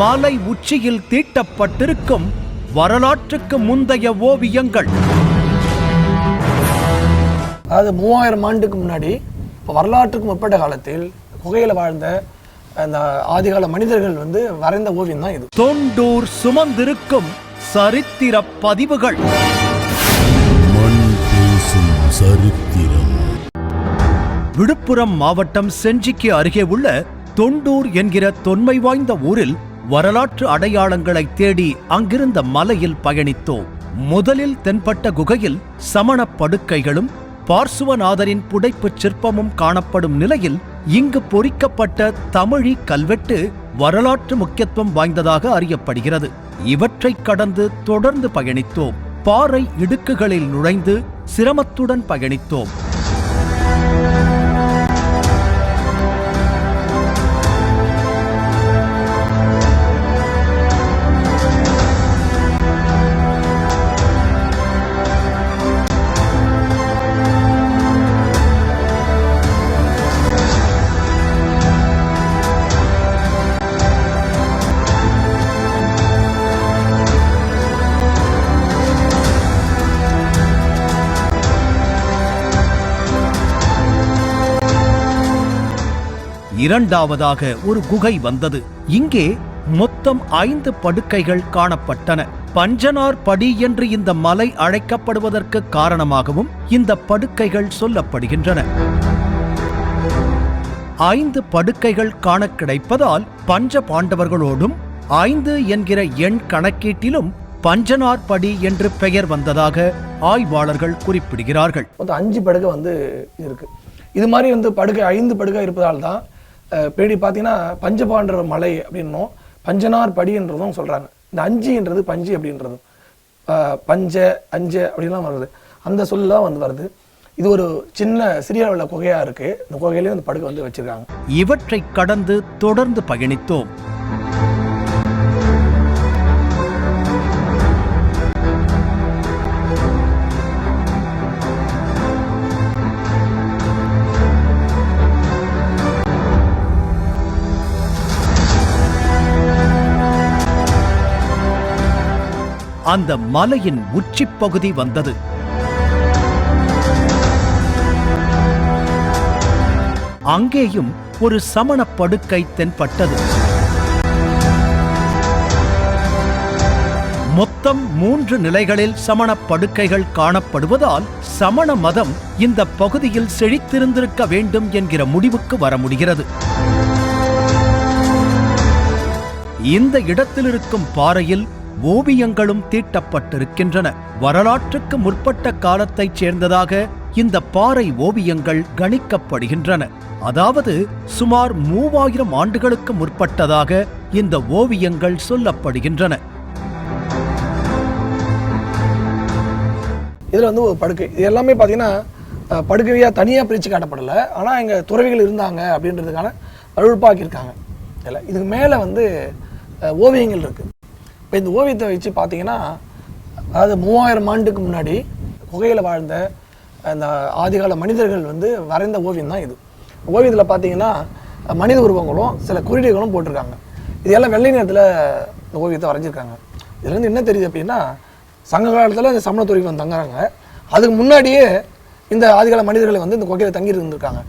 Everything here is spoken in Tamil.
மலை உச்சியில் தீட்டப்பட்டிருக்கும் வரலாற்றுக்கு முந்தைய ஓவியங்கள். அதாவது மூவாயிரம் ஆண்டுக்கு முன்னாடி இப்போ வரலாற்றுக்கு முற்பட்ட காலத்தில் குகையில் வாழ்ந்த அந்த ஆதிகால மனிதர்கள் வந்து வரைந்த ஓவியம் தான் இது. தொண்டூர் சுமந்திருக்கும் சரித்திர பதிவுகள். மண் பேசும் சரித்திரம். விழுப்புரம் மாவட்டம் செஞ்சிக்கு அருகே உள்ள தொண்டூர் என்கிற தொன்மை வாய்ந்த ஊரில் வரலாற்று அடையாளங்களை தேடி அங்கிருந்த மலையில் பயணித்தோம். முதலில் தென்பட்ட குகையில் சமணப் படுக்கைகளும் பார்சுவநாதரின் புடைப்புச் சிற்பமும் காணப்படும் நிலையில் இங்கு பொறிக்கப்பட்ட தமிழி கல்வெட்டு வரலாற்று முக்கியத்துவம் வாய்ந்ததாக அறியப்படுகிறது. இவற்றைக் கடந்து தொடர்ந்து பயணித்தோம். பாறை இடுக்குகளில் நுழைந்து சிரமத்துடன் பயணித்தோம். இரண்டாவதாக ஒரு குகை வந்தது. இங்கே மொத்தம் ஐந்து படுக்கைகள் காணப்பட்டன. பஞ்சனார் படி என்று இந்த மலை அழைக்கப்படுவதற்கு காரணமாகவும் இந்த படுக்கைகள் சொல்லப்படுகின்றன. ஐந்து படுக்கைகள் காண கிடைப்பதால் பஞ்ச பாண்டவர்களோடும் ஐந்து என்கிற எண் கணக்கீட்டிலும் பஞ்சனார் படி என்று பெயர் வந்ததாக ஆய்வாளர்கள் குறிப்பிடுகிறார்கள். மொத்தம் அஞ்சு படுக்கை வந்து இருக்கு. இது மாதிரி வந்து படுக்கை ஐந்து படுக்கை இருப்பதால் தான் பேடி பார்த்தீங்கன்னா பஞ்சபாண்டர மலை அப்படின்னும் பஞ்சனார் படின்றதும் சொல்கிறாங்க இந்த அஞ்சுன்றது பஞ்சு அப்படின்றதும். பஞ்ச அஞ்ச அப்படின்லாம் வருது. அந்த சொல்லலாம் வந்து வருது. இது ஒரு சின்ன சிறிய அளவில் குகையாக இருக்குது இந்த குகையிலேயே அந்த படுக்கை வந்து வச்சுருக்காங்க. இவற்றை கடந்து தொடர்ந்து பயணித்தோம். அந்த மலையின் உச்சிப் பகுதி வந்தது. அங்கேயும் ஒரு சமண படுக்கை தென்பட்டது. மொத்தம் மூன்று நிலைகளில் சமண படுக்கைகள் காணப்படுவதால் சமண மதம் இந்த பகுதியில் செழித்திருந்திருக்க வேண்டும் என்கிற முடிவுக்கு வர முடிகிறது. இந்த இடத்தில் இருக்கும் பாறையில் ஓவியங்களும் தீட்டப்பட்டிருக்கின்றன. வரலாற்றுக்கு முற்பட்ட காலத்தைச் சேர்ந்ததாக இந்த பாறை ஓவியங்கள் கணிக்கப்படுகின்றன. அதாவது சுமார் மூவாயிரம் ஆண்டுகளுக்கு முற்பட்டதாக இந்த ஓவியங்கள் சொல்லப்படுகின்றன. இதில் வந்து ஒரு படுக்கை. இது எல்லாமே பார்த்தீங்கன்னா படுக்கையாக தனியாக பிரித்து காட்டப்படலை. ஆனால் இங்கே துறவிகள் இருந்தாங்க அப்படின்றதுக்கான வலுப்பாக்கியிருக்காங்க இதில் இதுக்கு மேலே வந்து ஓவியங்கள் இருக்குது இப்போ இந்த ஓவியத்தை வச்சு பார்த்தீங்கன்னா அதாவது மூவாயிரம் ஆண்டுக்கு முன்னாடி குகையில் வாழ்ந்த அந்த ஆதிகால மனிதர்கள் வந்து வரைந்த ஓவியம் தான் இது. ஓவியத்தில் பார்த்தீங்கன்னா மனித உருவங்களும் சில குறியீடுகளும் போட்டிருக்காங்க. இது எல்லாம் வெள்ளை நேரத்தில் இந்த ஓவியத்தை வரைஞ்சிருக்காங்க. இதுலேருந்து என்ன தெரியுது அப்படின்னா சங்க காலத்தில் இந்த சமணத்துறைக்கு வந்து தங்குறாங்க. அதுக்கு முன்னாடியே இந்த ஆதிகால மனிதர்களை வந்து இந்த குகையில் தங்கி இருந்திருக்காங்க